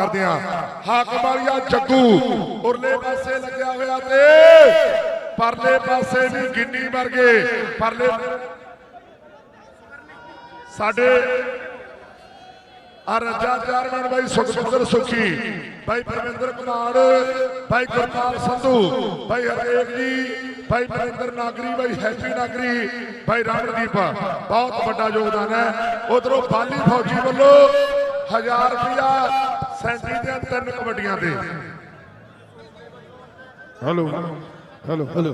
ਕਰਦੇ ਆ ਹਾਕਮ ਵਾਲੀਆ ਜੱਗੂ। ਉਰਲੇ ਪਾਸੇ ਲੱਗਿਆ ਹੋਇਆ ਤੇ ਪਰਲੇ ਪਾਸੇ ਵੀ ਗਿੰਨੀ ਵਰਗੇ ਪਰਲੇ ਸਾਡੇ ਆ ਰੱਜਾ ਚਾਰਮਨ ਬਾਈ ਸੁਖਵਿੰਦਰ ਸੁਖੀ, ਬਾਈ ਪਰਮਿੰਦਰ ਕੁਮਾਰ, ਬਾਈ ਗੁਰਪਾਲ ਸੰਧੂ, ਬਾਈ ਹਰੇਕ ਜੀ ਭਾਈ ਨਰਿੰਦਰ ਨਾਗਰੀ, ਬਾਈ ਹੈਪੀ ਨਾਗਰੀ, ਬਾਈ ਰਮਨਦੀਪ। ਬਹੁਤ ਵੱਡਾ ਯੋਗਦਾਨ ਹੈ। ਉਧਰੋਂ ਬਾਲੀ ਫੌਜੀ ਵੱਲੋਂ 1000 ਰੁਪਿਆ ਸੈਂਟੀ ਦੀਆਂ ਤਿੰਨ ਕਬੱਡੀਆਂ ਤੇ। ਹੈਲੋ ਹੈਲੋ ਹੈਲੋ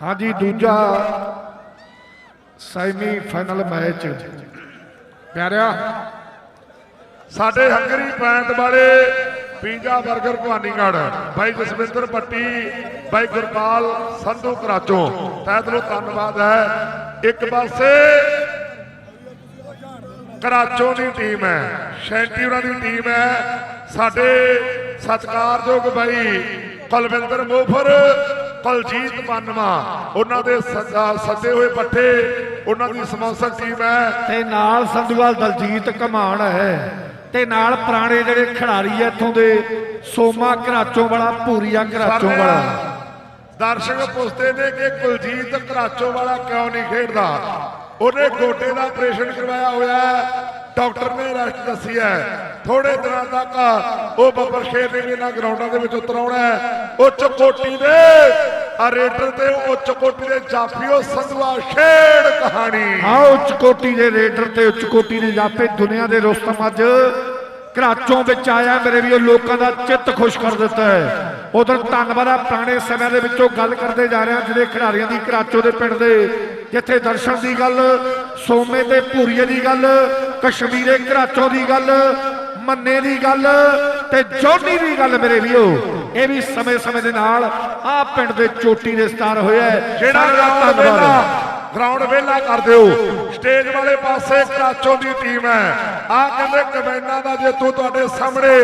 ਹਾਂਜੀ ਦੂਜਾ ਸੈਮੀ ਫਾਈਨਲ ਮੈਚ ਪਿਆਰਿਆ। ਸਾਡੇ ਹੰਗਰੀ ਪੈਂਟ ਵਾਲੇ ਪੀਜ਼ਾ 버ਗਰ ਭਵਾਨੀਗੜ੍ਹ ਬਾਈ ਜਸਵਿੰਦਰ ਪੱਟੀ ਬਾਈ ਗੁਰਪਾਲ ਸੰਧੂ ਕਰਾਚੋਂ। ਤਹਿ ਦਿਲੋਂ ਧੰਨਵਾਦ ਹੈ। ਇੱਕ ਪਾਸੇ ਕਰਾਚੋਂ ਦੀ ਟੀਮ ਹੈ ਸ਼ੈਂਟੀ ਉਹਨਾਂ ਦੀ ਟੀਮ ਹੈ। ਸਾਡੇ ਸਤਿਕਾਰਯੋਗ ਬਾਈ ਕੁਲਵਿੰਦਰ ਮੋਫਰ ਕੁਲਜੀਤ ਪਾਨਵਾ ਉਹਨਾਂ ਦੇ ਸੱਦਾ- ਸੱਦੇ ਹੋਏ ਪੱਠੇ ਉਹਨਾਂ ਦੀ ਸਪਾਂਸਰ ਟੀਮ ਹੈ। ਤੇ ਨਾਲ ਸੰਧੂਵਾਲ ਦਲਜੀਤ ਕਮਾਨ ਹੈ। ਤੇ ਨਾਲ ਪੁਰਾਣੇ ਜਿਹੜੇ ਖਿਡਾਰੀ ਐ ਇੱਥੋਂ ਦੇ ਸੋਮਾ ਘਰਾਚੋਂ ਵਾਲਾ ਪੂਰੀਆ ਘਰਾਚੋਂ ਵਾਲਾ। ਦਰਸ਼ਕ ਪੁੱਛਦੇ ਨੇ ਕਿ ਕੁਲਜੀਤ ਘਰਾਚੋਂ ਵਾਲਾ ਕਿਉਂ ਨਹੀਂ ਖੇਡਦਾ? ਉਹਨੇ ਗੋਡੇ ਦਾ ਆਪਰੇਸ਼ਨ ਕਰਵਾਇਆ ਹੋਇਆ ਡਾਕਟਰ ਨੇ ਰੈਸਟ ਦੱਸੀ ਹੈ। ਥੋੜੇ ਦਿਨਾਂ ਤੱਕ ਉਹ ਬੱਬਰ ਸ਼ੇਰ ਨੇ ਵੀ ਇਹਨਾਂ ਗਰਾਊਂਡਾਂ ਦੇ ਵਿੱਚ ਉਤਰਾਉਣਾ ਹੈ। ਉੱਚ ਕੋਟੀ ਦੇ, ਆ ਰੇਡਰ ਤੇ ਉੱਚ ਕੋਟੀ ਦੇ ਜਾਫੀਓ ਸੰਧਵਾ ਖੇਡ ਕਹਾਣੀ। ਆਹ ਉੱਚ ਕੋਟੀ ਦੇ ਰੇਡਰ ਤੇ ਉੱਚ ਕੋਟੀ ਦੇ ਜਾਪੇ ਦੁਨੀਆ ਦੇ ਰੁਸਤਮ ਅੱਜ ਘਰਾਚੋਂ ਵਿੱਚ ਆਇਆ ਮੇਰੇ ਵੀ ਉਹ ਲੋਕਾਂ ਦਾ ਚਿੱਤ ਖੁਸ਼ ਕਰ ਦਿੱਤਾ ਹੈ। ਉਧਰ ਧੰਨਵਾਦ ਆ, ਪੁਰਾਣੇ ਸਮਿਆਂ ਦੇ ਵਿੱਚੋਂ ਗੱਲ ਕਰਦੇ ਜਾ ਰਹੇ ਹਾਂ, ਜਿਹੜੇ ਖਿਡਾਰੀਆਂ ਦੀ ਕਰਾਚੋ ਦੇ ਪਿੰਡ ਦੇ ਜਿੱਥੇ ਦਰਸ਼ਨ ਦੀ ਗੱਲ ਸੋਮੇ ਤੇ ਭੂਰੀਏ ਦੀ ਗੱਲ ਕਸ਼ਮੀਰੇ ਘਰਾਚੋਂ ਦੀ ਗੱਲ ਮੰਨੇ ਦੀ ਗੱਲ ਤੇ ਜੋਨੀ ਦੀ ਗੱਲ ਮੇਰੇ ਵੀਓ ਇਹ ਵੀ ਸਮੇਂ-ਸਮੇਂ ਦੇ ਨਾਲ ਆਹ ਪਿੰਡ ਦੇ ਚੋਟੀ ਦੇ ਸਟਾਰ ਹੋਇਆ। ਜਿਹੜਾ ਧੰਨਵਾਦ ਗਰਾਊਂਡ ਵੇਲਾ ਕਰ ਦਿਓ। ਸਟੇਜ ਵਾਲੇ ਪਾਸੇ ਕਰਾਚੋਂ ਦੀ ਟੀਮ ਹੈ। ਆ ਕਹਿੰਦੇ ਕਮੈਨਾਂ ਦਾ ਜੇਤੂ ਤੁਹਾਡੇ ਸਾਹਮਣੇ।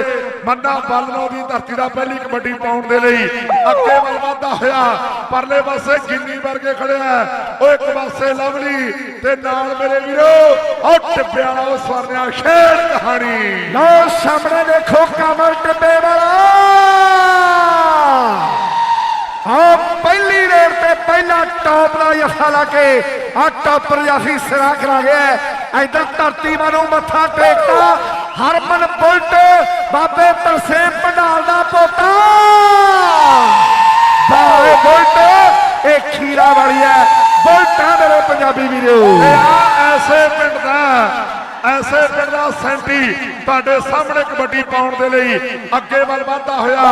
ਮੰਨਾ ਬਲਨੋ ਦੀ ਧਰਤੀ ਦਾ ਪਹਿਲੀ ਕਬੱਡੀ ਪਾਉਣ ਦੇ ਲਈ ਅੱਗੇ ਵੱਲ ਵਧਦਾ ਹੋਇਆ। ਪਰਲੇ ਪਾਸੇ ਗਿੰਨੀ ਵਰਗੇ ਖੜਿਆ ਉਹ ਇੱਕ ਪਾਸੇ ਲਵਲੀ ਤੇ ਨਾਲ ਮੇਰੇ ਵੀਰੋ ਉਹ ਟਿੱਬਿਆਂ ਵਾਲਾ ਉਹ ਸਵਰਨਿਆ ਖੇਡ ਕਹਾਣੀ। ਲਓ, ਸਾਹਮਣੇ ਦੇਖੋ, ਕਮਲ ਟਿੱਬੇ ਵਾਲਾ। ਆ ਪਹਿਲਾ ਟੌਪ ਦਾ ਜੱਫਾ ਲਾ ਕੇ ਆ ਟੌਪਰ ਜਾਫੀ ਸਿਰਾ ਕਰਾ ਗਿਆ ਇਧਰ ਧਰਤੀ ਮਾਨੂੰ ਮੱਥਾ ਟੇਕਦਾ ਹਰਮਨ ਬੁਲਟ, ਬਾਬੇ ਤਰਸੇਮ ਪੰਡਾਲ ਦਾ ਪੋਤਾ। ਬਾਏ ਬੁਲਟ, ਇਹ ਖੀਰਾ ਵਾਲੀ ਹੈ। ਬੁਲਟਾਂ ਮੇਰੇ ਪੰਜਾਬੀ ਵੀਰੋ। ਤੇ ਆ ਐਸੇ ਪਿੰਡ ਦਾ ਐਸੇ ਪਿੰਡ ਦਾ ਸੈਂਟੀ ਤੁਹਾਡੇ ਸਾਹਮਣੇ ਕਬੱਡੀ ਪਾਉਣ ਦੇ ਲਈ ਅੱਗੇ ਵੱਲ ਵਧਦਾ ਹੋਇਆ।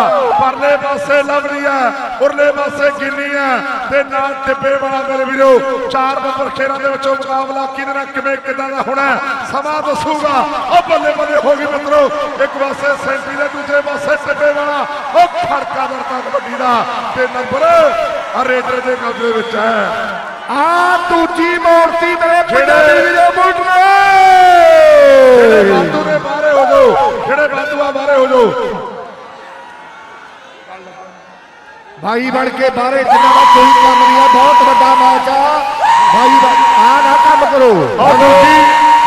ਪਰਲੇ ਪਾਸੇ ਲਵਲੀ ਹੈ ਉਰਲੇ ਪਾਸੇ ਗਿੰਨੀ ਹੈ ਤੇ ਨਾਲ ਟਿੱਬੇ ਵਾਲਾ ਮੇਰੇ ਵੀਰੋ ਚਾਰ ਬੱਬਰ ਖੇਰਾਂ ਦੇ ਵਿੱਚੋਂ ਮੁਕਾਬਲਾ ਕਿਹਦੇ ਨਾਲ ਕਿਵੇਂ ਕਿਦਾਂ ਦਾ ਹੋਣਾ ਸਮਾਂ ਦੱਸੂਗਾ। ਉਹ ਬੱਲੇ ਬੱਲੇ ਹੋ ਗਈ ਮਿੱਤਰੋ ਇੱਕ ਪਾਸੇ ਸੈਂਟੀ ਦੇ ਦੂਜੇ ਪਾਸੇ ਟਿੱਬੇ ਵਾਲਾ ਉਹ ਖੜਕਾ ਦਰਤਾ ਕਬੱਡੀ ਦਾ ਤੇ ਨੰਬਰ ਰੇਡਰ ਦੇ ਕਬਜ਼ੇ ਵਿੱਚ ਹੈ। ਆ ਦੂਜੀ ਮੂਰਤੀ ਮੇਰੇ ਪੰਜਾਬੀ ਵੀਰੋ ਬਾਦੂ ਨੇ ਬਾਹਰੇ ਹੋ ਜਾਓ ਜਿਹੜੇ ਬਾਦੂ ਆ ਬਾਹਰੇ ਹੋ ਜਾਓ ਭਾਈ ਬਣ ਕੇ ਬਾਹਰੇ ਜਿੰਨਾ ਕੋਈ ਕੰਮ ਨਹੀਂ ਆ ਬਹੁਤ ਵੱਡਾ ਮੈਚ ਆ। ਭਾਈ ਆ ਨਾ ਕੰਮ ਕਰੋ।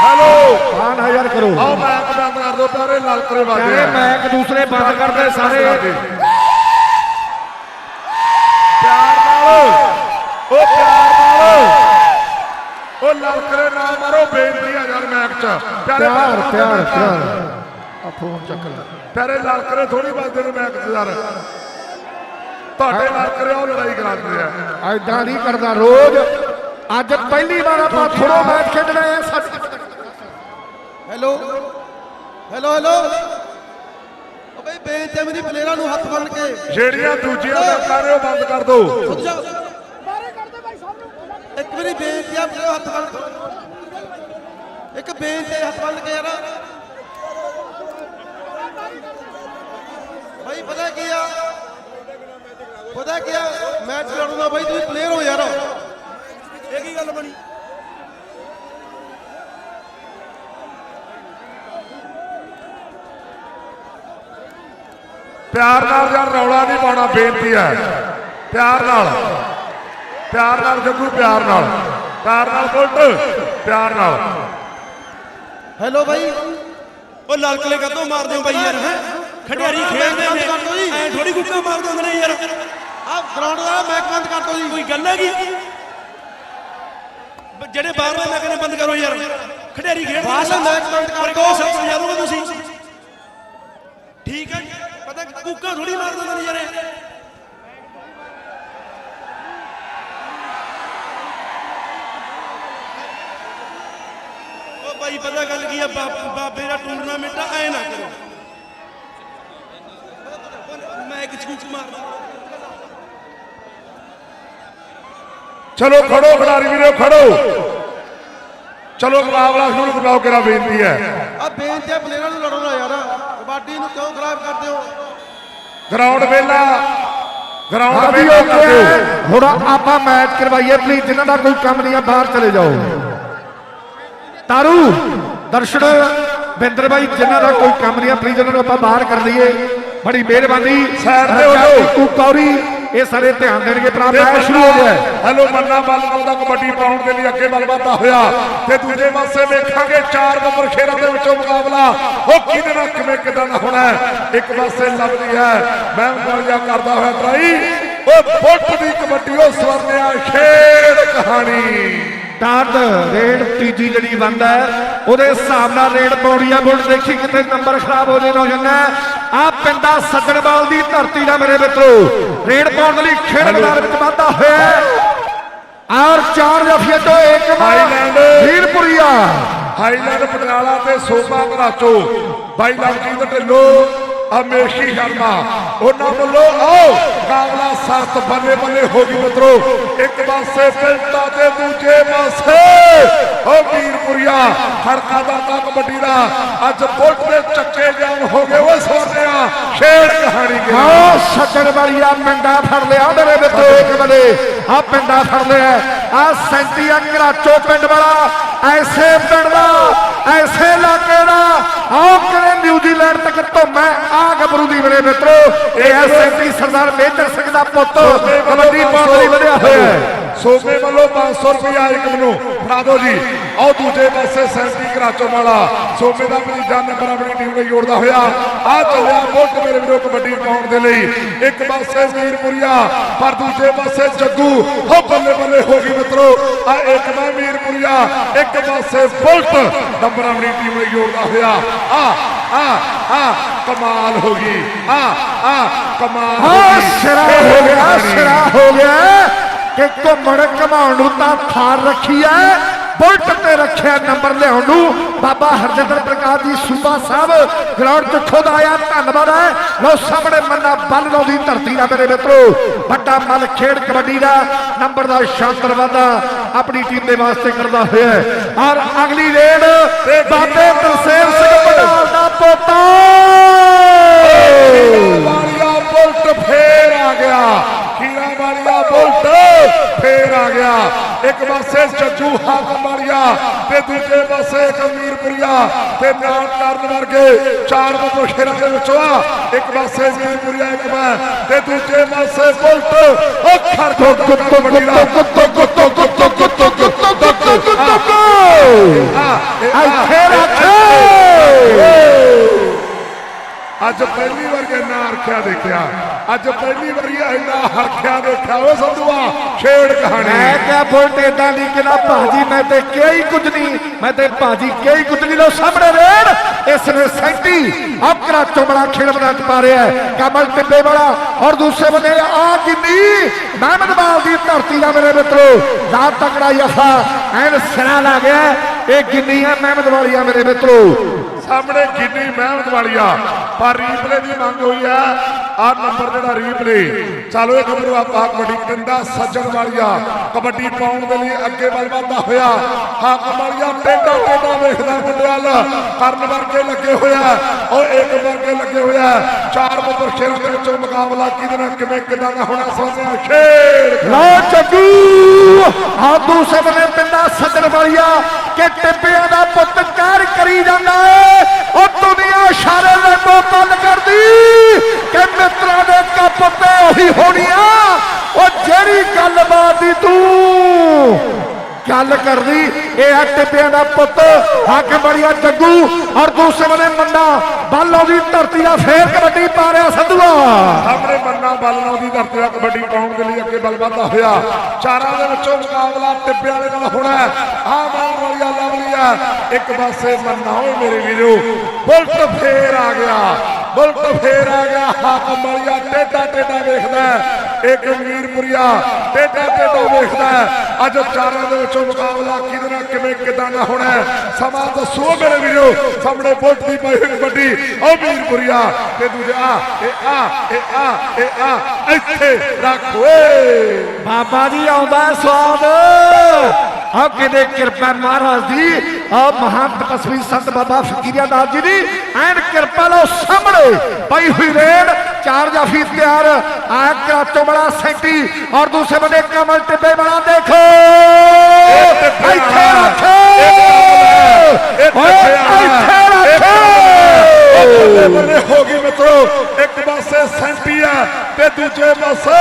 ਹੈਲੋ। ਆ ਨਾ ਯਾਰ ਕਰੋ। ਆਓ ਮੈਚ ਬੰਦ ਕਰ ਦਿਓ ਪਿਆਰੇ ਲਾਲ ਕਰੇ ਵਾਜੇ ਕਹਿੰਦੇ ਮੈਚ ਦੂਸਰੇ ਬੰਦ ਕਰਦੇ ਸਾਰੇ। ਪਿਆਰ ਨਾਲ। ਉਹ ਪਿਆਰ ਨਾਲ। ਉਹ ਕਰੇ ਨਾ ਮਾਰੋ ਬੇਨਤੀ ਆ ਯਾਰ ਮੈਚ ਚ। ਪਿਆਰੇ ਪਿਆਰ ਪਿਆਰ ਆ ਫੋਨ ਚੱਕ ਲੈ। ਪਿਆਰੇ ਕਰੇ ਥੋੜੀ ਵੱਜਦੇ ਨੇ ਮੈਚ ਚ ਯਾਰ। ਤੁਹਾਡੇ ਨਾਲ ਉਹ ਲੜਾਈ ਕਰਾ ਦਿੰਦੇ ਆ। ਐਦਾਂ ਨਹੀਂ ਕਰਦਾ ਰੋਜ਼। ਅੱਜ ਪਹਿਲੀ ਵਾਰ ਆਪਾਂ ਥੋੜੋ ਮੈਚ ਖੇਡਣਾ ਹੈ ਸੱਚ। ਹੈਲੋ। Hello hello. ਓ ਬਈ ਬੇਨਤੀ ਮੇਰੀ ਪਲੇਅਰਾਂ ਨੂੰ ਹੱਥ ਬੰਨ ਕੇ। ਜਿਹੜੀਆਂ ਦੂਜੀਆਂ ਦਾ ਕਰ ਰਹੇ ਹੋ ਬੰਦ ਕਰ ਦਿਓ ਸੁਣ ਜਾ ਇੱਕ ਮੇਰੀ ਬੇਨਤੀ ਆ ਪਲੇਅਰ ਹੱਥ ਬੰਨ ਇੱਕ ਬੇਨਤੀ ਹੱਥ ਬੰਨ ਕੇ ਯਾਰ। ਭਾਈ ਪਤਾ ਕੀ ਆ? ਪਤਾ ਕੀ ਆ? ਮੈਚ ਲੜੂਗਾ ਭਾਈ ਤੁਸੀਂ ਪਲੇਅਰ ਹੋ ਯਾਰ। ਇਹ ਕੀ ਗੱਲ ਬਣੀ? ਪਿਆਰ ਨਾਲ ਯਾਰ ਰੌਲਾ ਨਹੀਂ ਪਾਉਣਾ ਬੇਨਤੀ ਹੈ। ਪਿਆਰ ਨਾਲ। ਪਿਆਰ ਨਾਲ ਜੱਗੂ ਪਿਆਰ ਨਾਲ। ਪਿਆਰ ਨਾਲ ਬੁਲਟ ਪਿਆਰ ਨਾਲ। ਹੈਲੋ ਬਾਈ। ਉਹ ਲਲਕਲੇ ਕਦੋਂ ਮਾਰਦੇ ਹੋ ਬਾਈ ਯਾਰ ਹੈ? ਖਿਡਾਰੀ ਖੇਡਦੇ ਨੇ। ਐ ਥੋੜੀ ਗੁੱਕਾ ਮਾਰਦੇ ਹੁੰਦੇ ਨੇ ਯਾਰ। ਆ ਗਰਾਊਂਡ ਦਾ ਮੈਚ ਬੰਦ ਕਰ ਦਿਓ ਜੀ। ਕੋਈ ਗੱਲ ਹੈਗੀ? ਜਿਹੜੇ ਬਾਹਰਲੇ ਮੈਂ ਕਹਿੰਦੇ ਬੰਦ ਕਰੋ ਯਾਰ। ਖਿਡਾਰੀ ਖੇਡਦੇ ਬਾਹਰਲੇ ਮੈਚ ਬੰਦ ਕਰ। ਕੋ ਸਭ ਸਮਝਾ ਦੋਗੇ ਤੁਸੀਂ। ਠੀਕ ਹੈ। ਪਤਾ ਕੁੱਕਾ ਥੋੜੀ ਮਾਰਦੇ ਹੁੰਦੇ ਨੇ ਯਾਰ। ਬਾਈ ਪਤਾ ਗੱਲ ਕੀ ਆ? ਬਾਪ- ਬਾਬੇ ਦਾ ਟੂਰਨਾਮੈਂਟ ਆ ਐ ਨਾ ਕਰੋ। ਮੈਂ ਇੱਕ ਚੂਕ ਮਾਰਦਾ ਚਲੋ ਖੜੋ ਖਿਡਾਰੀ ਵੀਰੋ ਖੜੋ। ਚਲੋ ਮੁਕਾਬਲਾ ਸ਼ੁਰੂ ਕਰਾਓ ਕਿਰਾ ਬੇਨਤੀ ਹੈ। ਆ ਬੇਨਤੀ ਹੈ ਪਲੇਅਰਾਂ ਨੂੰ ਲੜੋ ਨਾ ਯਾਰ। ਕਬੱਡੀ ਨੂੰ ਕਿਉਂ ਖਰਾਬ ਕਰਦੇ ਹੋ? ਗਰਾਊਂਡ ਵੇਲਾ। ਗਰਾਊਂਡ ਵੇਲਾ ਹੈ। ਹੁਣ ਆਪਾਂ ਮੈਚ ਕਰਵਾਈਏ ਪਲੀਜ਼ ਜਿਨ੍ਹਾਂ ਦਾ ਕੋਈ ਕੰਮ ਨਹੀਂ ਆ ਬਾਹਰ ਚਲੇ ਜਾਓ। ਤਾਰੂ ਦਰਸ਼ਨ ਬਿੰਦਰ ਬਾਈ ਜਿਨ੍ਹਾਂ ਦਾ ਕੋਈ ਕੰਮ ਨਹੀਂ ਆ ਪਲੀਜ਼ ਉਹਨਾਂ ਨੂੰ ਆਪਾਂ ਬਾਹਰ ਕਰ ਲਈਏ। ਬੜੀ ਮਿਹਰਬਾਨੀ। Side ਤੇ ਹੋ ਕੌਰੀ ਇਹ ਸਾਰੇ ਧਿਆਨ ਦੇਣਗੇ ਭਰਾ ਮੈਚ ਸ਼ੁਰੂ ਹੋ ਗਿਆ। ਹੈਲੋ ਮੰਨਾ ਬੱਲ ਦਾ ਕਬੱਡੀ ਪਾਉਣ ਦੇ ਲਈ ਅੱਗੇ ਵਧਦਾ ਹੋਇਆ। ਤੇ ਦੂਜੇ ਪਾਸੇ ਵੇਖਾਂਗੇ ਚਾਰ ਨੰਬਰ ਖੇਰਾਂ ਦੇ ਵਿੱਚੋਂ ਮੁਕਾਬਲਾ। ਉਹ ਕਿਹਦੇ ਨਾਲ ਕਿਵੇਂ ਕਿਦਾਂ ਦਾ ਹੋਣਾ। ਇੱਕ ਪਾਸੇ ਲੱਭਦੀ ਹੈ। ਮੈਂ ਗੋਲੀਆਂ ਕਰਦਾ ਹੋਇਆ ਟਰਾਈ ਉਹ ਫੁੱਟ ਦੀ ਕਬੱਡੀ ਉਹ ਸਵਰਨਿਆ ਖੇਡ ਕਹਾਣੀ। ਟਾਟ ਰੇਡ ਤੀਜੀ ਜਿਹੜੀ ਬੰਦਾ ਹੈ ਉਹਦੇ ਹਿਸਾਬ ਨਾਲ ਰੇਡ ਪਾਉਣੀ ਆ ਬੁੱਲ ਦੇਖੀ ਕਿਤੇ ਨੰਬਰ ਖਰਾਬ ਹੋ ਜੇ ਨਾ ਜਾਂਦਾ ਆ ਪਿੰਡਾ ਸੱਜਣਵਾਲ ਦੀ ਧਰਤੀ ਦਾ ਮੇਰੇ ਮਿੱਤਰੋ ਰੇਡ ਪਾਉਣ ਲਈ ਖੇਡ ਮੈਦਾਨ ਵਿੱਚ ਵਾਧਾ ਹੋਇਆ। ਔਰ ਚਾਰ ਜਫੀਏ ਤੋਂ ਇੱਕ ਹਾਈਲੈਂਡ। ਵੀਰਪੁਰੀਆ। ਹਾਈਲੈਂਡ ਪਟਿਆਲਾ ਤੇ ਸੋਮਾ ਘਰਾਚੋ। ਬਾਈ ਲਵਜੀਤ ਢਿੱਲੋ। ਅਮੇਸ਼ੀ ਸ਼ਰਮਾ ਉਹਨਾਂ ਵੱਲੋਂ ਆਓ ਮੁਕਾਬਲਾ ਸਖਤ ਬੱਲੇ ਬੱਲੇ ਹੋ ਗਈ ਮਿੱਤਰੋ ਇੱਕ ਪਾਸੇ ਪਿੰਡਾ ਤੇ ਦੂਜੇ ਪਾਸੇ ਉਹ ਵੀਰਪੁਰੀਆ ਹੜਕਾ ਦਾ ਤਾਂ ਕਬੱਡੀ ਦਾ ਅੱਜ ਬੁੱਟ ਦੇ ਚੱਕੇ ਜਾਮ ਹੋ ਗਏ ਉਹ ਸੋਨਿਆ ਖੇਡ ਕਹਾਣੀ ਕੇ ਆਓ ਸੱਜਣਵਾਲੀਆ ਪਿੰਡਾ ਫੜ ਲਿਆ ਮੇਰੇ ਮਿੱਤਰੋ ਇੱਕ ਬਲੇ ਆ ਪਿੰਡਾ ਫੜ ਲਿਆ ਆ ਸੈਂਟੀਆ ਘਰਾਚੋ ਪਿੰਡ ਵਾਲਾ ਐਸੇ ਪਿੰਡ ਦਾ ਐਸੇ ਇਲਾਕੇ ਦਾ ਆਓ ਕਿਵੇਂ ਨਿਊਜ਼ੀਲੈਂਡ ਤੱਕ ਧੁੰਮੈ ਆ ਗੱਭਰੂ ਦੀ ਮੇਰੇ ਮਿੱਤਰੋ ਇਹ ਹੈ ਸਰਦਾਰ ਮੇਜਰ ਸਿੰਘ ਦਾ ਪੁੱਤ ਕਬੱਡੀ ਪਾਉਣ ਲਈ ਵਧਿਆ ਹੋਇਆ ਹੈ ਸੋਮੇ ਵੱਲੋਂ 500 ਰੁਪਇਆ ਇੱਕ ਮੈਨੂੰ ਫੜਾ ਦਿਓ ਜੀ। ਆਓ ਦੂਜੇ ਪਾਸੇ ਸੈਂਟੀ ਘਰਾਚੋ ਵਾਲਾ। ਸੋਮੇ ਦਾ ਭਤੀਜਾ ਨੰਬਰ ਆਪਣੀ ਟੀਮ ਨੂੰ ਜੋੜਦਾ ਹੋਇਆ। ਆ ਚੱਲਿਆ ਬੁੱਟ ਮੇਰੇ ਵੀਰੋ ਕਬੱਡੀ ਪਾਉਣ ਦੇ ਲਈ। ਇੱਕ ਪਾਸੇ ਮੀਰਪੁਰੀਆ ਪਰ ਦੂਜੇ ਪਾਸੇ ਜੱਗੂ। ਹੋ ਬੱਲੇ ਬੱਲੇ ਹੋ ਗਈ ਮਿੱਤਰੋ। ਆ ਇੱਕ ਮੈਂ ਮੀਰਪੁਰੀਆ ਇੱਕ ਪਾਸੇ ਬੁੱਟ ਨੰਬਰ ਆਪਣੀ ਟੀਮ ਨੂੰ ਜੋੜਦਾ ਹੋਇਆ। ਆ ਆ ਆ ਕਮਾਲ ਹੋ ਗਈ। ਆ ਆ ਕਮਾਲ ਹੋ ਹਾਂ ਗਈ। ਸਿਰਾ ਹੋ ਗਿਆ ਸਿਰਾ ਹੋ ਗਿਆ। ਕਿ ਘੁੰਮਣ ਘਮਾਉਣ ਨੂੰ ਤਾਂ ਥਾਰ ਰੱਖੀ ਐ। ਬੁਲਟ ਤੇ ਰੱਖਿਆ ਨੰਬਰ ਲਿਆਉਣ ਨੂੰ। ਬਾਬਾ ਹਰਜਿੰਦਰ ਪ੍ਰਕਾਸ਼ ਜੀ ਸੂਬਾ ਸਾਹਿਬ ਗਰਾਊਂਡ 'ਚ ਖੁਦ ਆਇਆ ਧੰਨਵਾਦ ਹੈ ਲੋ ਸਾਹਮਣੇ ਮੰਨਾ ਬੱਲ ਲੋ ਦੀ ਧਰਤੀ ਦਾ ਮੇਰੇ ਮਿੱਤਰੋ। ਵੱਡਾ ਮੱਲ ਖੇਡ ਕਬੱਡੀ ਦਾ ਨੰਬਰ ਦਾ ਸ਼ਾਨਦਾਰ ਆਪਣੀ ਟੀਮ ਦੇ ਵਾਸਤੇ ਕਰਦਾ ਹੋਇਆ। ਔਰ ਅਗਲੀ ਰੇਡ ਬਾਬੇ ਤਰਸੇਮ ਸਿੰਘ ਪਟਾਲ ਦਾ ਪੋਤਾ। ਵਾਲੀਆ ਬੁਲਟ ਫੇਰ ਆ ਗਿਆ ਖੀਰਾ ਵਾਲੀਆ ਬੁਲਟ ਫੇਰ ਆ ਗਿਆ ਇੱਕ ਪਾਸੇ ਜੱਜੂ ਹਾਕਮ ਵਾਲੀਆ ਤੇ ਦੂਜੇ ਪਾਸੇ ਕਮੀਰਪੁਰੀਆ ਤੇ ਨਾਲ ਕਰਨ ਵਰਗੇ ਚਾਰ ਬੰਦੋ ਸ਼ੇਰਾਂ ਦੇ ਵਿੱਚੋਂ ਆ ਇੱਕ ਪਾਸੇ ਮੀਰਪੁਰੀਆ ਇੱਕ ਮੈਂ ਤੇ ਦੂਜੇ ਪਾਸੇ ਬੁਲਟ ਉਹ ਖੜਕੋ ਕੁੱਤੋ ਕੁੱਤੋ ਕੁੱਤੋ ਕੁੱਤੋ ਇੰਨਾ ਹਰਖਿਆ ਦੇਖਿਆ। ਅੱਜ ਪਹਿਲੀ ਵਾਰੀ ਇੰਨਾ ਹਰਖਿਆ ਦੇਖਿਆ। ਓ ਸੰਧੂਆ ਖੇਡ ਕਹਾਣੀ। ਮੈਂ ਕਿਹਾ ਬੁਲਟ ਏਦਾਂ ਦੀ ਕਿ ਭਾਜੀ, ਮੈਂ ਤੇ ਕਿਹਾ ਕੁਝ ਨਹੀਂ। ਮੈਂ ਤੇ ਭਾਜੀ ਕਿਹਾ ਕੁਝ ਨਹੀਂ। ਲੋ ਸਾਹਮਣੇ ਰੇਡ। ਇਸ ਨੇ ਸੈਂਟੀ ਆਪਕਰਾ ਚੋਮੜਾ ਖੇਡ ਬਣਾ ਪਾ ਰਿਹਾ ਹੈ। ਕਮਲ ਟਿੱਬੇ ਵਾਲਾ ਔਰ ਦੂਸਰੇ ਬੰਦੇ ਆ ਗਿੰਨੀ ਮਹਿਮਦਵਾਲ ਦੀ ਧਰਤੀ ਦਾ ਮੇਰੇ ਮਿੱਤਰੋ ਦਾ ਤਕੜਾ ਯਫਾ ਐਨ ਸਿਰਾ ਲਾ ਗਿਆ। ਇਹ ਗਿੰਨੀ ਹੈ ਮਹਿਮਦਵਾਲੀਆ ਮੇਰੇ ਮਿੱਤਰੋ। ਸਾਹਮਣੇ ਗਿੰਨੀ ਮਹਿਮਦ ਵਾਲੀਆ ਪਰ ਰੀਪਲੇ ਦੀ ਮੰਗ ਹੋਈ ਆ। ਆ ਨੰਬਰ ਜਿਹੜਾ ਰੀਪਲੇ, ਚਲੋ ਇਹ ਖਬਰੂ ਆਪਾਂ ਕਬੱਡੀ ਪਿੰਡਾ ਸੱਜਣ ਵਾਲੀਆ ਕਬੱਡੀ ਪਾਉਣ ਦੇ ਲਈ ਅੱਗੇ ਵੱਲ ਵਧਦਾ ਹੋਇਆ। ਹਾਕਮ ਵਾਲੀਆ ਟੇਡਾ ਟੇਡਾ ਵੇਖਦਾ ਮੁੰਡੇ ਕਰਨ ਵਰਗੇ ਲੱਗੇ ਹੋਇਆ ਉਹ ਇੱਕ ਵਰਗੇ ਲੱਗੇ ਹੋਇਆ ਚਾਰ ਬੰਦਰ ਸ਼ੇਰਾਂ ਦੇ ਵਿੱਚੋਂ ਮੁਕਾਬਲਾ ਕਿਹਦੇ ਨਾਲ, ਕਿਵੇਂ, ਕਿਦਾਂ ਦਾ ਹੋਣਾ ਸੋਹਣਿਆ ਖੇਡ ਲੋ ਜੱਗੂ ਆ ਦੂਸਰੇ ਪਿੰਡਾ ਸੱਜਣ ਵਾਲੀਆ ਕਿ ਟਿੱਬਿਆਂ ਦਾ ਪੁੱਤ ਕਹਿਰ ਕਰੀ ਜਾਂਦਾ ਏ। ਉਹ ਦੁਨੀਆ ਇਸ਼ਾਰੇ ਨਾਲ ਤੋਂ ਗੱਲ ਕਰਦੀ। ਕਿ ਮਿੱਤਰਾਂ ਦੇ ਕੱਪ ਤੇ ਉਹੀ ਹੋਣੀ ਆ। ਉਹ ਜਿਹੜੀ ਗੱਲਬਾਤ ਦੀ ਤੂੰ ਗੱਲ ਕਰਦੀ। ਇਹ ਆ ਟਿੱਬਿਆਂ ਦਾ ਪੁੱਤ, ਹੱਕ ਬੜੀਆ ਜੱਗੂ। ਔਰ ਦੂਸਰੇ ਬੰਨੇ ਮੰਨਾ ਬਾਲੋਂ ਦੀ ਧਰਤੀ ਦਾ ਫੇਰ ਕਬੱਡੀ ਪਾ ਰਿਹਾ ਸੰਧੂਆ। ਸਾਹਮਣੇ ਮੰਨਾ ਬਲਨੋ ਦੀ ਧਰਤੀ ਦਾ ਕਬੱਡੀ ਪਾਉਣ ਦੇ ਲਈ ਅੱਗੇ ਬਲ ਵਧਦਾ ਹੋਇਆ। ਚਾਰਾਂ ਦੇ ਵਿੱਚੋਂ ਮੁਕਾਬਲਾ ਟਿੱਬਿਆਂ ਵਾਲੇ ਨਾਲ ਹੋਣਾ ਹੈ। ਆਹ ਮਾਰਨ ਲਵਲੀ ਆ ਇੱਕ ਪਾਸੇ ਮੰਨਾ ਓਏ ਮੇਰੇ ਵੀਰੋ, ਬੁਲਟ ਫੇਰ ਆ ਗਿਆ। ਬੁਲਟ ਫੇਰ ਆ ਗਿਆ। ਹਾਕਮ ਵਾਲੀਆ ਟੇਡਾ ਟੇਡਾ ਵੇਖਦਾ ਹੈ। ਇੱਕ ਟੇਡਾ ਟੇਡਾ ਵੇਖਦਾ ਅੱਜ ਚਾਰਾਂ ਦੇ ਵਿੱਚੋਂ ਮੁਕਾਬਲਾ ਕਿਹਦੇ ਨਾਲ, ਕਿਵੇਂ, ਕਿਦਾਂ ਦਾ ਹੋਣਾ ਸਮਾਂ ਦੱਸੋ ਮੇਰੇ ਵੀਰੋ। ਸਾਹਮਣੇ ਬੁਲਟ ਦੀ ਪਾਈ ਹੋਈ ਕਬੱਡੀ ਉਹ ਵੀਰਪੁਰੀਆ ਤੇ ਦੂਜਾ ਇਹ, ਆ ਇਹ ਆ ਇਹ, ਆ, ਇੱਥੇ ਰੱਖ ਓਏ। ਬਾਬਾ ਜੀ ਆਉਂਦਾ ਹੈ ਸਵਾਦ। ਆ ਕਿਤੇ ਕਿਰਪਾ ਮਹਾਰਾਜ ਦੀ ਆ ਮਹਾਨ ਤਪਸਵੀ ਸੰਤ ਬਾਬਾ ਫਕੀਰਿਆ ਦਾਸ ਜੀ ਦੀ, ਐਨ ਕਿਰਪਾ ਲੋ ਸਾਹਮਣੇ। ਪਈ ਹੋਈ ਰੇਡ ਚਾਰ ਜਾਫੀ ਤਿਆਰ। ਆ ਕਰਾਚੋ ਬੜਾ ਸੈਂਟੀ ਔਰ ਦੂਸਰੇ ਬੰਦੇ ਕਮਲ ਟਿੱਬੇ ਬੜਾ ਦੇਖੋ। ਇੱਥੇ। ਰੱਖੋ। ਇਹ ਬੱਲੇ ਬੱਲੇ ਹੋ ਗਈ ਮਿੱਤਰੋ, ਇੱਕ ਪਾਸੇ ਸੈਂਟੀ ਆ ਤੇ ਦੂਜੇ ਪਾਸੇ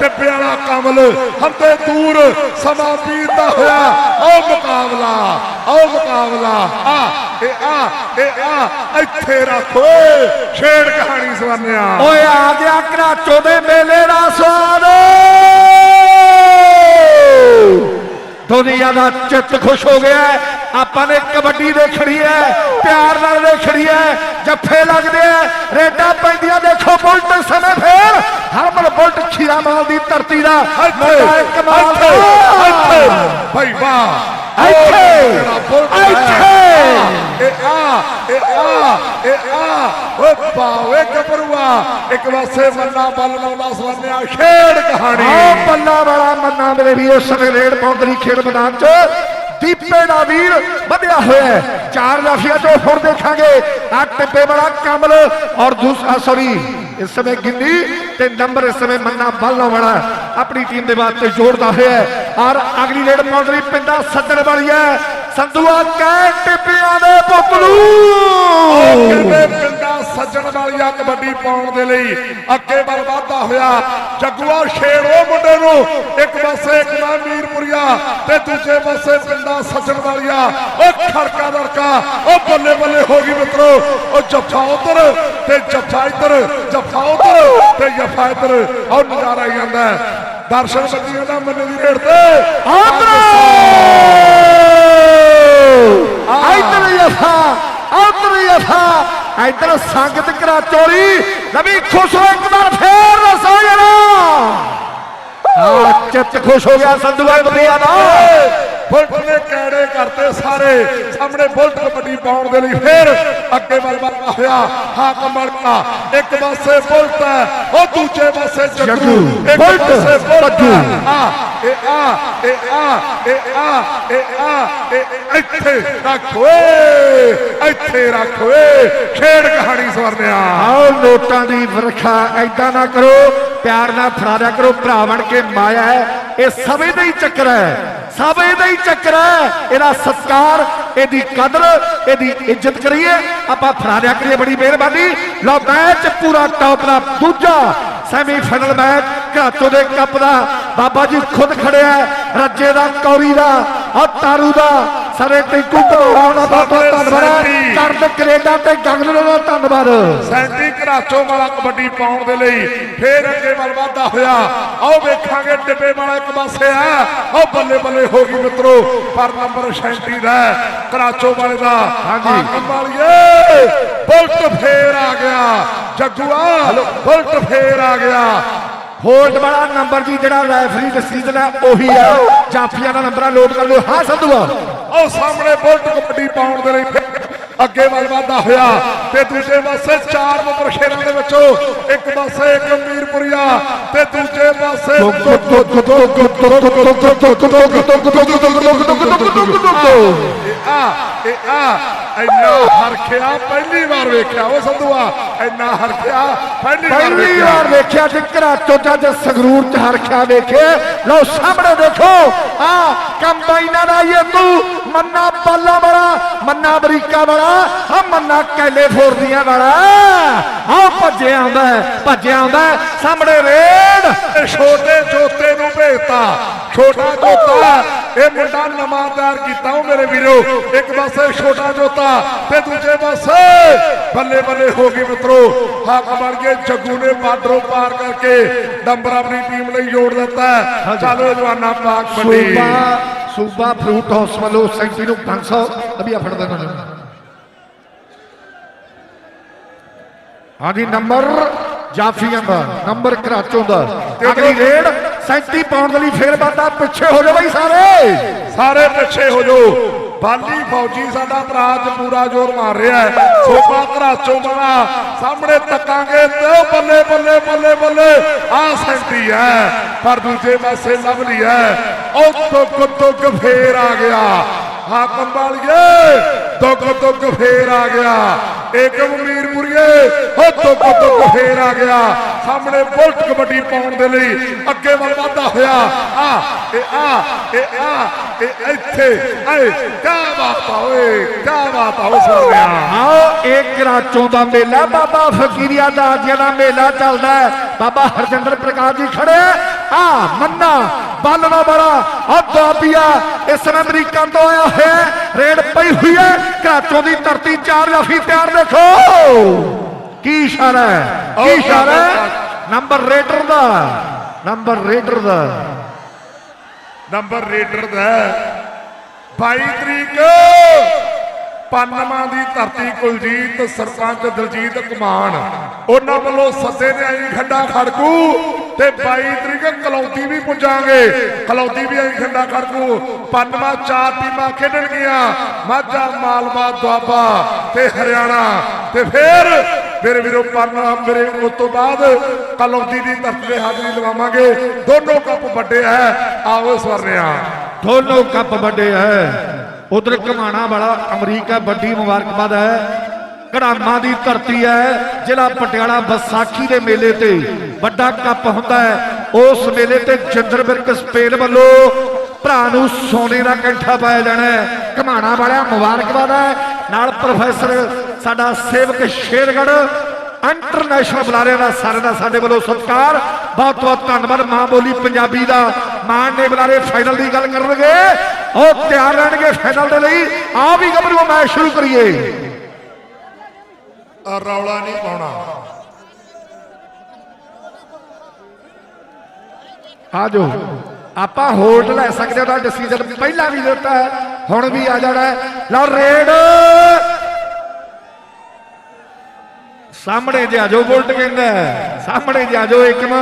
ਟਿੱਬੇ ਕਮਲ। ਹੰਦੇ ਦੂਰ ਸਮਾਂ ਬੀਤਦਾ ਹੋਇਆ ਉਹ ਮੁਕਾਬਲਾ ਉਹ ਮੁਕਾਬਲਾ। ਆ, ਇਹ ਆ ਇਹ ਆ, ਇੱਥੇ ਰੱਖ ਓਏ, ਛੇੜ ਕਹਾਣੀ ਸਵਾਨਿਆ। ਓਏ ਆ ਗਿਆ ਕਰਾਚੋ ਦੇ ਮੇਲੇ ਦਾ ਸਵਾਦ। ਦੁਨੀਆ ਦਾ ਚਿੱਤ ਖੁਸ਼ ਹੋ ਗਿਆ। ਆਪਾਂ ਨੇ ਕਬੱਡੀ ਦੇਖਣੀ ਹੈ ਪਿਆਰ ਨਾਲ ਦੇਖਣੀ ਹੈ ਜੱਫੇ ਲੱਗਦੇ ਆ ਰੇਡਾਂ ਪੈਂਦੀਆਂ ਦੇਖੋ ਬੁਲਟ ਸਮੇਂ ਫੇਰ। ਹਰਮਨ ਬੁਲਟ ਖੀਰਾ ਮਾਲ ਦੀ ਧਰਤੀ ਦਾ ਮੁੰਡਾ ਕਮਾਲ ਦਾ। ਭਾਈ ਵਾਹ। ਇੱਥੇ, ਜਿਹੜਾ ਬੁਲਟ ਹੈ। ਇੱਥੇ। ਇਹ ਆ ਇਹ ਆ ਇਹ ਆ। ਓਏ ਬਾਵੇ ਗੱਭਰੂਆ ਇੱਕ ਪਾਸੇ ਮੰਨਾ ਬਲ ਲਾਉਂਦਾ ਸਵੰਨਿਆ ਖੇਡ ਕਹਾਣੀ। ਆ ਬੱਲਾ ਵਾਲਾ ਮੰਨਾ ਮੇਰੇ ਵੀਰ ਸਮੇਂ ਰੇਡ ਪੌਂਦਰੀ ਖੇਡ ਮੈਦਾਨ 'ਚ। ਦੀਪੇ ਦਾ ਵੀਰ ਵਧਿਆ ਹੋਇਆ ਚਾਰ ਜਾਫੀਆਂ ਤੋਂ ਹੁਣ ਦੇਖਾਂਗੇ ਆ ਟਿੱਬੇ ਵਾਲਾ ਕਮਲ ਔਰ ਦੂਸਰਾ ਸੌਰੀ ਇਸ ਸਮੇਂ ਗਿੰਨੀ ਤੇ ਨੰਬਰ ਇਸ ਸਮੇਂ ਮੰਨਾ ਬਾਲੋਂ ਵਾਲਾ। ਆਪਣੀ ਟੀਮ ਦੇ ਵਾਸਤੇ ਜੋੜਦਾ ਹੋਇਆ ਔਰ ਅਗਲੀ ਰੇਡ ਪੌਂਦਰੀ ਪਿੰਡਾ ਸੱਜਣ ਵਾਲੀ ਹੈ। ਸੰਧੂਆ ਕਹਿ ਟਿੱਪਿਆਂ ਦੇ ਪੁੱਤਲੂ। ਕਹਿੰਦੇ ਪਿੰਡਾਂ ਸੱਜਣ ਵਾਲੀਆ ਕਬੱਡੀ ਪਾਉਣ ਦੇ ਲਈ ਅੱਗੇ ਵੱਲ ਵਧਦਾ ਹੋਇਆ ਜੱਗੂਆ ਸ਼ੇਰ ਉਹ ਮੁੰਡੇ ਨੂੰ। ਇੱਕ ਪਾਸੇ ਇੱਕ ਨਾ ਮੀਰਪੁਰੀਆ ਤੇ ਦੂਜੇ ਪਾਸੇ ਪਿੰਡਾਂ ਸੱਜਣ ਵਾਲੀਆ। ਉਹ ਖੜਕਾ ਦਰਕਾ ਉਹ ਬੱਲੇ ਬੱਲੇ ਹੋ ਗਈ ਮਿੱਤਰੋ। ਉਹ ਜੱਫਾ ਉਧਰ ਤੇ ਜੱਫਾ ਇੱਧਰ, ਜੱਫਾ ਉਧਰ ਤੇ ਜੱਫਾ ਇੱਧਰ। ਉਹ ਨਜ਼ਾਰਾ ਹੀ ਆਂਦਾ ਦਰਸ਼ਨ ਬੱਜੀਆਂ ਦਾ ਮੰਨੇ ਦੀ ਰੇਡ ਤੇ। ਇਧਰ ਯਥਾ ਉਧਰ ਯਥਾ ਇਧਰ ਚੋਰੀ ਨਵੀ ਖੁਸ਼ ਹੋ ਇੱਕ ਵਾਰ ਫੇਰ ਰਸੋ ਜਣਾ ਆ ਚਿੱਤ ਖੁਸ਼ ਹੋ ਗਿਆ ਸੰਧੂਆ ਬੰਦਿਆ ਦਾ ਬੁਲਟ ਨੇ ਕੈੜੇ ਕਰਤੇ ਸਾਰੇ ਸਾਹਮਣੇ ਬੁਲਟ ਕਬੱਡੀ ਪਾਉਣ ਦੇ ਲਈ ਫੇਰ ਅੱਗੇ ਵੱਲ ਵੱਧਦਾ ਹੋਇਆ ਹਾਕਮ ਮਲਕਾ ਇੱਕ ਪਾਸੇ ਬੁਲਟ ਹੈ ਉਹ ਦੂਜੇ ਪਾਸੇ ਜੱਗੂ ਇੱਕ ਪਾਸੇ ਬੁਲਟ। ਹੈ। ਆ ਆ ਇਹ ਆ ਇਹ ਆ ਇਹ ਆ ਇੱਥੇ ਰੱਖ ਓਏ ਇੱਥੇ ਰੱਖ ਓਏ ਖੇਡ ਕਹਾਣੀ ਸਵਰਨਿਆ ਆਓ ਨੋਟਾਂ ਦੀ ਵਰਖਾ ਐਦਾਂ ਨਾ ਕਰੋ, ਪਿਆਰ ਨਾਲ ਫੜਾਰਿਆ ਕਰੋ, ਭਰਾ ਬਣ ਕੇ ਮਾਇਆ ਹੈ, ਇਹ ਸਮੇਂ ਦਾ ਹੀ ਚੱਕਰ ਹੈ ਸਮੇਂ ਦਾ ਹੀ ਚੱਕਰ ਹੈ। ਇਹਦਾ ਸਤਕਾਰ, ਇਹਦੀ ਕਦਰ, ਇਹਦੀ ਇੱਜ਼ਤ ਕਰੀਏ, ਆਪਾਂ ਫਰਾਰਿਆ ਕਰੀਏ ਬੜੀ ਮਿਹਰਬਾਨੀ। ਲਓ ਮੈਚ ਪੂਰਾ ਟੌਪ ਦਾ ਦੂਜਾ ਸੈਮੀਫਾਈਨਲ ਮੈਚ ਘਾਟੋ ਦੇ ਕੱਪ ਦਾ ਬਾਬਾ ਜੀ ਖੁਦ ਖੜਿਆ ਰੱਜੇ ਦਾ ਕੌਰੀ ਦਾ ਆ ਤਾਰੂ ਦਾ ਸਾਰੇ ਟਿੰਕੂ ਦਾ ਬਹੁਤ ਬਹੁਤ ਧੰਨਵਾਦ। ਹੈ ਕਰਦ ਕੈਨੇਡਾ ਤੇ ਗੰਗਲ ਦਾ ਧੰਨਵਾਦ। ਸੈਂਟੀ ਘਰਾਚੋ ਵਾਲਾ ਕਬੱਡੀ ਪਾਉਣ ਦੇ ਲਈ ਫੇਰ ਅੱਗੇ ਵੱਲ ਵਧਦਾ ਹੋਇਆ। ਆਓ ਵੇਖਾਂਗੇ ਟਿੱਬੇ ਵਾਲਾ ਇੱਕ ਪਾਸੇ ਆ। ਆਓ ਬੱਲੇ ਬੱਲੇ ਹੋ ਗਈ ਮਿੱਤਰੋ ਪਰ ਨੰਬਰ 37 ਦਾ ਘਰਾਚੋ ਵਾਲੇ ਦਾ। ਹਾਂਜੀ। ਵਾਲੀਏ ਬੁਲਟ ਫੇਰ ਆ ਗਿਆ। ਜੱਗੂਆ ਬੁਲਟ ਫੇਰ ਆ ਗਿਆ। ਹੋਲਡ ਵਾਲਾ ਨੰਬਰ ਜੀ ਜਿਹੜਾ ਰੈਫਰੀ ਡਿਸੀਜਨ ਹੈ, ਉਹੀ ਆ ਜਾਫੀਆਂ ਦਾ ਨੰਬਰ ਲੋਡ ਕਰ ਲਓ। ਹਾਂ ਸੰਧੂਆ ਉਹ ਸਾਹਮਣੇ ਬੁਲਟ ਕਬੱਡੀ ਪਾਉਣ ਦੇ ਲਈ ਅੱਗੇ ਵੱਲ ਵਧਦਾ ਹੋਇਆ ਤੇ ਦੂਜੇ ਪਾਸੇ ਚਾਰ ਨੰਬਰ ਖੇਡਾਂ ਦੇ ਵਿੱਚੋਂ ਇੱਕ ਪਾਸੇ ਇੱਕ ਮੀਰਪੁਰੀਆ ਤੇ ਦੂਜੇ ਪਾਸੇ ਆ ਇਹ ਆ ਇੰਨਾ ਹਰਖਿਆ ਪਹਿਲੀ ਵਾਰ ਵੇਖਿਆ ਉਹ ਸੰਧੂਆ ਇੰਨਾ ਹਰਖਿਆ ਪਹਿਲੀ ਵਾਰ ਪਹਿਲੀ ਵੇਖਿਆ ਵਾਰ ਤੇ ਘਰਾਚੋ ਜੱਜ ਸੰਗਰੂਰ ਚ ਹਰਖਿਆ ਵੇਖੇ ਲਓ ਸਾਹਮਣੇ ਦੇਖੋ ਆ ਕੰਬਾਈਨਾਂ ਦਾ ਇਹ ਤੂੰ ਮੰਨਾ ਬਾਲਾ ਵਾਲਾ ਮੰਨਾ ਅਮਰੀਕਾ ਵਾਲਾ ਆ ਮੰਨਾ ਕੈਲੀਫੋਰਨੀਆ ਵਾਲਾ। ਆ ਭੱਜਿਆ ਆਉਂਦਾ ਹੈ, ਭੱਜਿਆ ਆਉਂਦਾ। ਸਾਹਮਣੇ ਰੇਡ। ਛੋਟੇ ਜੋਤੇ ਨੂੰ ਭੇਜਤਾ। ਛੋਟਾ ਜੋਤਾ। ਇਹ ਮੁੰਡਾ ਤਿਆਰ ਕੀਤਾ ਉਹ ਮੇਰੇ ਵੀਰੋ। ਇੱਕ ਪਾਸੇ ਛੋਟਾ ਜੋਤਾ ਤੇ ਦੂਜੇ ਪਾਸੇ ਬੱਲੇ ਬੱਲੇ ਹੋ ਗਈ ਮਿੱਤਰੋ। ਹੱਕ ਬਣ ਕੇ ਜੱਗੂ ਨੇ ਬਾਰਡਰੋਂ ਪਾਰ ਕਰਕੇ ਨੰਬਰ ਆਪਣੀ ਟੀਮ ਲਈ ਜੋੜ ਦਿੱਤਾ। ਚੱਲ ਜਵਾਨਾ ਪਾਕ ਬੰਦੀ ਸੂਬਾ ਸੂਬਾ ਫਰੂਟ ਹਾਊਸ ਵੱਲੋਂ ਸੈਂਟੀ ਨੂੰ 500 ਅਭੀ ਫੜ ਦੇਣਾ ਨੇ ਹਾਂਜੀ ਨੰਬਰ ਜਾਫੀਆਂ ਦਾ ਨੰਬਰ ਕਰਾਚੋਂ ਦਾ। ਅਗਲੀ ਰੇਡ 37 ਪਾਉਂਡ ਦੇ ਲਈ ਫੇਰ ਬਾਤਾ ਪਿੱਛੇ ਹੋ ਜਾਓ ਬਈ ਸਾਰੇ। ਸਾਰੇ ਪਿੱਛੇ ਹੋ ਜਾਓ। ਬਾਲੀ ਫੌਜੀ ਸਾਡਾ ਭਰਾ ਅੱਜ ਪੂਰਾ ਜ਼ੋਰ ਮਾਰ ਰਿਹਾ ਹੈ। ਸੋਪਾ ਘਰਾਚੋਂ ਬਣਾ ਸਾਹਮਣੇ ਤੱਕਾਂਗੇ ਤੇ ਬੱਲੇ ਬੱਲੇ ਬੱਲੇ ਬੱਲੇ। ਆ ਸੈਂਟੀ ਹੈ ਪਰ ਦੂਜੇ ਪਾਸੇ ਲਵਲੀ ਹੈ। ਉਹ ਦੁੱਗ ਦੁੱਗ ਫੇਰ ਆ ਗਿਆ। ਹਾਕਮ ਵਾਲੀਏ ਦੁੱਗ ਦੁੱਗ ਫੇਰ ਆ ਗਿਆ। ਏਕਮ ਮੀਰਪੁਰੀਏ ਹੋ ਦੁੱਗ ਦੁੱਗ ਫੇਰ ਆ ਗਿਆ। ਸਾਹਮਣੇ ਬੁਲਟ ਕਬੱਡੀ ਪਾਉਣ ਦੇ ਲਈ ਅੱਗੇ ਵੱਲ ਵਧਦਾ ਹੋਇਆ। ਆ ਇਹ ਆ ਇਹ ਆ ਇਹ ਇੱਥੇ, ਆਏ ਕੀ ਬਾਤ ਓਏ ਕੀ ਬਾਤ ਆ ਓਏ ਸੋਹਣਿਆ ਆਓ ਇਹ ਕਰਾਚੋਂ ਦਾ ਮੇਲਾ, ਬਾਬਾ ਫਕੀਰੀਆ ਦਾ ਜਿਹੜਾ ਮੇਲਾ ਚੱਲਦਾ ਬਾਬਾ ਹਰਜਿੰਦਰ ਪ੍ਰਕਾਸ਼ ਜੀ ਖੜੇ ਆ ਮੰਨਾ ਬਾਲਣਾ ਬੜਾ ਆ ਦਾਬੀਆ ਇਸ ਸਮੇਂ ਅਮਰੀਕਾ ਤੋਂ ਆਇਆ ਹੈ ਰੇਡ ਪਈ ਹੋਈ ਹੈ ਕਰਾਚੋਂ ਦੀ ਧਰਤੀ ਚਾਰ ਜਾਫੀ ਤਿਆਰ ਦੇਖੋ। ਕੀ ਇਸ਼ਾਰਾ ਹੈ? ਕੀ ਇਸ਼ਾਰਾ ਨੰਬਰ ਰੇਡਰ ਦਾ ਨੰਬਰ ਰੇਡਰ ਦਾ। ਨੰਬਰ ਰੇਡਰ ਦਾ 22 ਤਰੀਕ। ਪੰਨਵਾਂ ਦੀ ਧਰਤੀ ਕੁਲਜੀਤ, ਸਰਪੰਚ ਦਲਜੀਤ ਕਮਾਨ। ਉਹਨਾਂ ਵੱਲੋਂ ਸੱਦੇ ਨੇ ਆਈ ਖੱਡਾ ਖੜਕੂ ਤੇ 22 ਤਰੀਕ ਕਲੌਦੀ ਵੀ ਪੁੱਜਾਂਗੇ। ਕਲੌਦੀ ਵੀ ਆਈ ਖੱਡਾ ਖੜਕੂ। ਪੰਨਵਾਂ ਚਾਰ ਟੀਮਾਂ ਖੇਡਣਗੀਆਂ ਮਾਝਾ, ਮਾਲਵਾ, ਦੁਆਬਾ ਤੇ ਹਰਿਆਣਾ। ਤੇ ਫਿਰ ਮੇਰੇ ਵੀਰੋ ਪੰਨਵਾ ਮੇਰੇ ਉਸ ਤੋਂ ਬਾਅਦ ਕਲੌਦੀ ਦੀ ਧਰਤੀ ਤੇ ਹਾਜ਼ਰੀ ਲਵਾਵਾਂਗੇ। ਦੋਨੋਂ ਕੱਪ ਵੱਡੇ ਹੈ ਆਓ ਸਵਰਨਿਆ। ਦੋਨੋਂ ਕੱਪ ਵੱਡੇ ਹੈ ਉਧਰ ਘਮਾਣਾ ਵਾਲਾ ਅਮਰੀਕਾ ਵੱਡੀ ਮੁਬਾਰਕਬਾਦ ਹੈ। ਕੜਾਮਾ ਦੀ ਧਰਤੀ ਹੈ, ਜ਼ਿਲ੍ਹਾ ਪਟਿਆਲਾ ਵਿਸਾਖੀ ਦੇ ਮੇਲੇ ਤੇ ਵੱਡਾ ਕੱਪ ਹੁੰਦਾ ਹੈ। ਉਸ ਮੇਲੇ ਤੇ ਜਿੰਦਰ ਬਿਰਕ ਸਪੇਨ ਵੱਲੋਂ ਭਰਾ ਨੂੰ ਸੋਨੇ ਦਾ ਕੰਠਾ ਪਾਇਆ ਜਾਣਾ ਹੈ। ਘਮਾਣਾ ਵਾਲਿਆ ਮੁਬਾਰਕਬਾਦ ਹੈ। ਨਾਲ ਪ੍ਰੋਫੈਸਰ, ਸਾਡਾ ਸੇਵਕ ਸ਼ੇਰਗੜ ਇੰਟਰਨੈਸ਼ਨਲ ਬੁਲਾਰਿਆਂ ਦਾ ਸਾਰੇ ਦਾ ਸਾਡੇ ਵੱਲੋਂ ਸਤਿਕਾਰ। ਬਹੁਤ ਬਹੁਤ ਧੰਨਵਾਦ। ਮਾਂ ਬੋਲੀ ਪੰਜਾਬੀ ਦਾ ਮਾਣ ਨੇ ਬੁਲਾਰੇ ਫਾਈਨਲ ਦੀ ਗੱਲ ਕਰਨਗੇ। ਉਹ ਤਿਆਰ ਰਹਿਣਗੇ ਫਾਈਨਲ ਦੇ ਲਈ। ਆ ਵੀ ਗੱਭਰੂ ਮੈਚ ਸ਼ੁਰੂ ਕਰੀਏ। ਆ ਰੌਲਾ ਨਹੀਂ ਪਾਉਣਾ। ਆ ਜਾਓ ਆਪਾਂ ਹੋਲਡ ਲੈ ਸਕਦੇ ਹਾਂ ਉਹਦਾ ਡਿਸੀਜਨ ਪਹਿਲਾਂ ਵੀ ਦਿੱਤਾ ਹੈ ਹੁਣ ਵੀ ਆ ਜਾਣਾ ਹੈ। ਲਓ ਰੇਡ। ਸਾਹਮਣੇ ਜੇ ਆਜੋ ਬੁਲਟ ਕਹਿੰਦਾ। ਸਾਹਮਣੇ ਜੇ ਆਜੋ ਇੱਕਮ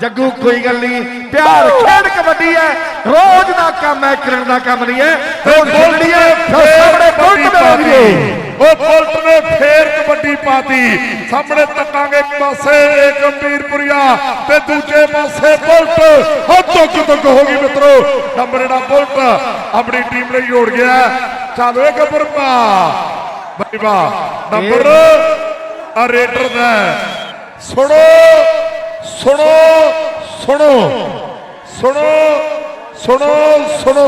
ਜੱਗੂ ਕੋਈ ਗੱਲ ਨਹੀਂ। ਪਿਆਰ ਖੇਡ ਕਬੱਡੀ ਹੈ। ਰੋਜ਼ ਦਾ ਕੰਮ ਹੈ ਕਰਨ ਦਾ ਕੰਮ ਨਹੀਂ ਹੈ। ਰੋਜ਼ ਖੇਡਣੀ ਹੈ ਸਾਹਮਣੇ ਬੁਲਟ ਮਿਲਾਂਗੇ ਉਹ ਬੁਲਟ ਨੇ ਫੇਰ ਕਬੱਡੀ ਪਾਤੀ। ਸਾਹਮਣੇ ਤੱਕਾਂਗੇ ਇੱਕ ਪਾਸੇ ਗੰਭੀਰਪੁਰੀਆ ਤੇ ਦੂਜੇ ਪਾਸੇ ਬੁਲਟ ਹੋ ਦੁੱਗ ਦੁੱਗ ਹੋ ਗਈ ਮਿੱਤਰੋ ਨੰਬਰ ਜਿਹੜਾ ਬੁਲਟ ਆਪਣੀ ਟੀਮ ਲਈ ਜੋੜ ਗਿਆ। ਚੱਲ ਓਏ ਗੱਬਰਪਾ ਬਈ ਵਾਹ ਨੰਬਰ ਆ ਰੇਡਰ ਦਾ। ਸੁਣੋ ਸੁਣੋ ਸੁਣੋ ਸੁਣੋ ਸੁਣੋ ਸੁਣੋ।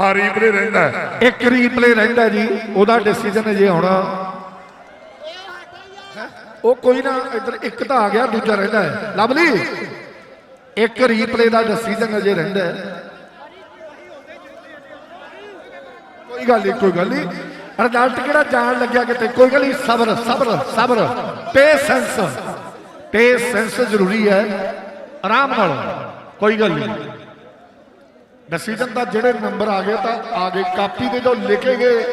ਹਾਰੀ ਬਲੇ ਰਹਿੰਦਾ ਹੈ। ਇੱਕ ਰੀਪਲੇ ਰਹਿੰਦਾ ਜੀ ਉਹਦਾ ਡਿਸੀਜਨ ਜੇ ਆਉਣਾ ਉਹ ਕੋਈ ਨਾ ਇੱਧਰ ਇੱਕ ਤਾਂ ਆ ਗਿਆ ਦੂਜਾ ਰਹਿੰਦਾ ਹੈ। ਲਵਲੀ ਇੱਕ ਰੀਪਲੇ ਦਾ ਡਿਸੀਜਨ ਅਜੇ ਰਹਿੰਦਾ ਹੈ। ਕੋਈ ਗੱਲ ਨਹੀਂ, ਕੋਈ ਗੱਲ ਨਹੀਂ। ਰਿਜ਼ਲਟ ਕਿਹੜਾ ਜਾਣ ਲੱਗਿਆ ਕਿਤੇ? ਕੋਈ ਗੱਲ ਨਹੀਂ, ਸਬਰ ਸਬਰ ਸਬਰ। ਪੇਸ਼ੈਂਸ ਪੇਸ਼ੈਂਸ ਜ਼ਰੂਰੀ ਹੈ। ਆਰਾਮ ਨਾਲ, ਕੋਈ ਗੱਲ ਨਹੀਂ। ਡਿਸੀਜਨ ਦਾ ਜਿਹੜੇ ਨੰਬਰ ਆ ਗਏ ਤਾਂ ਆ ਗਏ। ਕਾਪੀ ਦੇ ਜੋ ਲਿਖੇ ਗਏ,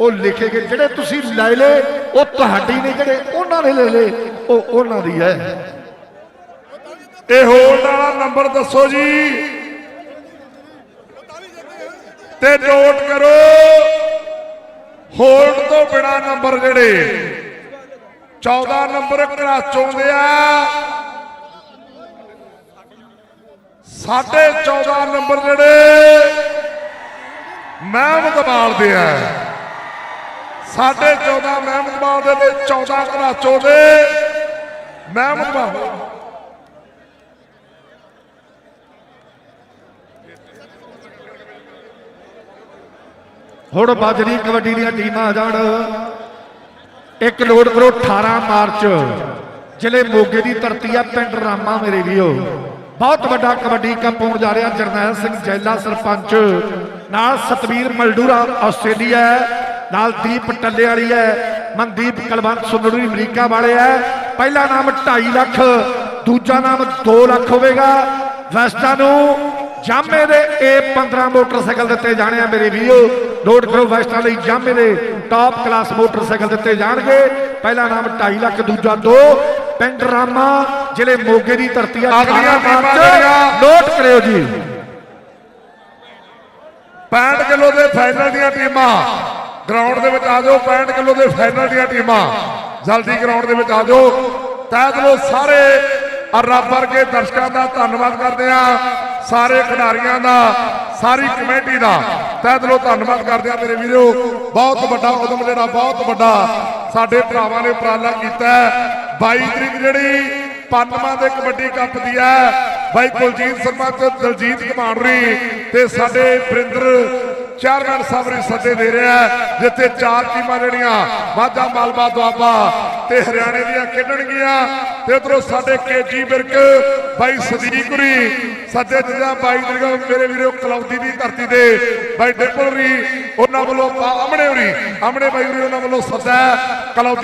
ਉਹ ਲਿਖੇ ਗਏ। ਜਿਹੜੇ ਤੁਸੀਂ ਲੈ ਲਏ, ਉਹ ਤੁਹਾਡੀ ਨੇ ਜਿਹੜੇ ਉਹਨਾਂ ਨੇ ਲੈ ਲਏ, ਉਹ ਉਹਨਾਂ ਦੀ ਹੈ। ਇਹ ਹੋਲਡ ਵਾਲਾ ਨੰਬਰ ਦੱਸੋ ਜੀ। ਤੇ ਨੋਟ ਕਰੋ। ਹੋਲਡ ਤੋਂ ਬਿਨਾ ਨੰਬਰ ਜਿਹੜੇ 14 ਨੰਬਰ ਘਰਾਚੋਂ ਦੇ ਆ। ਸਾਢੇ 14 ਨੰਬਰ ਜਿਹੜੇ ਮਹਿਮਦਵਾਲ ਦੇ ਆ। ਸਾਢੇ 14 ਮਹਿਮਦਵਾਲ ਦੇ ਤੇ 14 ਘਰਾਚੋਂ ਦੇ ਮਹਿਮਦਵਾਲ ਹੁਣ ਬਾਜਰੀ ਕਬੱਡੀ ਦੀਆਂ ਟੀਮਾਂ ਆ ਜਾਣ। ਇੱਕ ਲੋਡ ਕਰੋ 18 ਮਾਰਚ। ਜ਼ਿਲ੍ਹੇ ਮੋਗੇ ਦੀ ਧਰਤੀ ਆ, ਪਿੰਡ ਰਾਮਾ ਮੇਰੇ ਵੀਓ ਬਹੁਤ ਵੱਡਾ ਕਬੱਡੀ ਕੱਪ ਹੋਣ ਜਾ ਰਿਹਾ, ਜਰਨੈਲ ਸਿੰਘ ਜੈਲਾ ਸਰਪੰਚ। ਨਾਲ ਸਤਵੀਰ ਮਲਡੂਰਾ ਆਸਟ੍ਰੇਲੀਆ ਨਾਲ ਦੀਪ ਟੱਲੇ ਵਾਲੀ ਹੈ, ਮਨਦੀਪ ਕਲਵੰਤ ਸੁੰਦਰੀ ਅਮਰੀਕਾ ਵਾਲੇ ਹੈ। ਪਹਿਲਾ ਨਾਮ 2.5 ਲੱਖ, ਦੂਜਾ ਨਾਮ 2 ਲੱਖ ਹੋਵੇਗਾ। ਵੈਸਟਾਂ ਨੂੰ ਜਾਮੇ ਦੇ A15 ਮੋਟਰਸਾਈਕਲ ਦਿੱਤੇ ਜਾਣੇ ਆ ਮੇਰੇ ਵੀਰੋ। ਲੋਡ ਕਰੋ ਵੈਸਟਾਂ ਲਈ ਜਾਮੇ ਦੇ ਟਾਪ ਕਲਾਸ ਮੋਟਰਸਾਈਕਲ ਦਿੱਤੇ ਜਾਣਗੇ। ਪਹਿਲਾ ਨਾਮ 2.5 ਲੱਖ ਦੂਜਾ 2 ਪਿੰਡ ਰਾਮਾ ਜ਼ਿਲ੍ਹੇ ਮੋਗੇ ਦੀ ਧਰਤੀ ਆ। ਅਗਲੀਆਂ 18 ਟੀਮਾਂ ਮਾਰਚ ਜਿਹੜੀਆਂ- ਨੋਟ ਕਰਿਓ ਜੀ। 65 ਕਿਲੋ ਦੇ ਫਾਈਨਲ ਦੀਆਂ ਟੀਮਾਂ। ਗਰਾਊਂਡ ਦੇ ਵਿੱਚ ਆ ਜਾਓ 65 ਕਿਲੋ ਦੇ ਫਾਈਨਲ ਦੀਆਂ ਟੀਮਾਂ। ਜਲਦੀ ਗਰਾਊਂਡ ਦੇ ਵਿੱਚ ਆ ਜਾਓ। ਤਹਿ ਦਿਲੋਂ ਸਾਰੇ ਆ ਰੱਬ ਵਰਗੇ ਦਰਸ਼ਕਾਂ ਦਾ ਧੰਨਵਾਦ ਕਰਦੇ ਆ ਸਾਰੇ ਖਿਡਾਰੀਆਂ ਦਾ ਸਾਰੀ ਕਮੇਟੀ ਦਾ। ਤਹਿ ਦਿਲੋਂ ਧੰਨਵਾਦ ਕਰਦੇ ਆ ਮੇਰੇ ਵੀਰੋ। ਬਹੁਤ ਵੱਡਾ ਉਦਮ ਜਿਹੜਾ, ਬਹੁਤ ਵੱਡਾ ਸਾਡੇ ਭਰਾਵਾਂ ਨੇ ਉਪਰਾਲਾ ਕੀਤਾ ਹੈ। 22 ਤਰੀਕ ਜਿਹੜੀ ਪੰਜਵਾਂ ਦੇ ਕਬੱਡੀ ਕੱਪ ਦੀ ਹੈ। ਬਾਈ ਕੁਲਜੀਤ ਸ਼ਰਮਾ ਤੇ ਦਲਜੀਤ ਕਮਾਂਡਰੀ ਤੇ ਸਾਡੇ ਵਰਿੰਦਰ ਚੇਅਰਮੈਨ ਸਾਹਿਬ ਨੇ ਸੱਦੇ ਦੇ ਰਿਹਾ ਜਿੱਥੇ ਚਾਰ ਟੀਮਾਂ ਜਿਹੜੀਆਂ ਮਾਝਾ ਮਾਲਵਾ ਦੁਆਬਾ ਤੇ ਹਰਿਆਣੇ ਦੀਆਂ ਖੇਡਣਗੀਆਂ। ਤੇ ਉਧਰੋਂ ਸਾਡੇ ਕੇਜੀ ਵਿਰਕ ਬਾਈ ਸਦੀਕੁਰੀ ਸੱਦੇ ਜਿਹੜਾ ਬਾਈ ਦਰਗਾ ਮੇਰੇ ਵੀਰੋ ਕਲੌਦੀ ਦੀ ਧਰਤੀ ਦੇ ਬਾਈ ਡਿਪਲਰੀ ਉਹਨਾਂ ਵੱਲੋਂ ਆਮਣੇ ਹੋਰੀ ਆਮਣੇ ਬਾਈ ਹੋਰੀ ਉਹਨਾਂ ਵੱਲੋਂ ਸੱਦਾ ਕਲੌਦੀ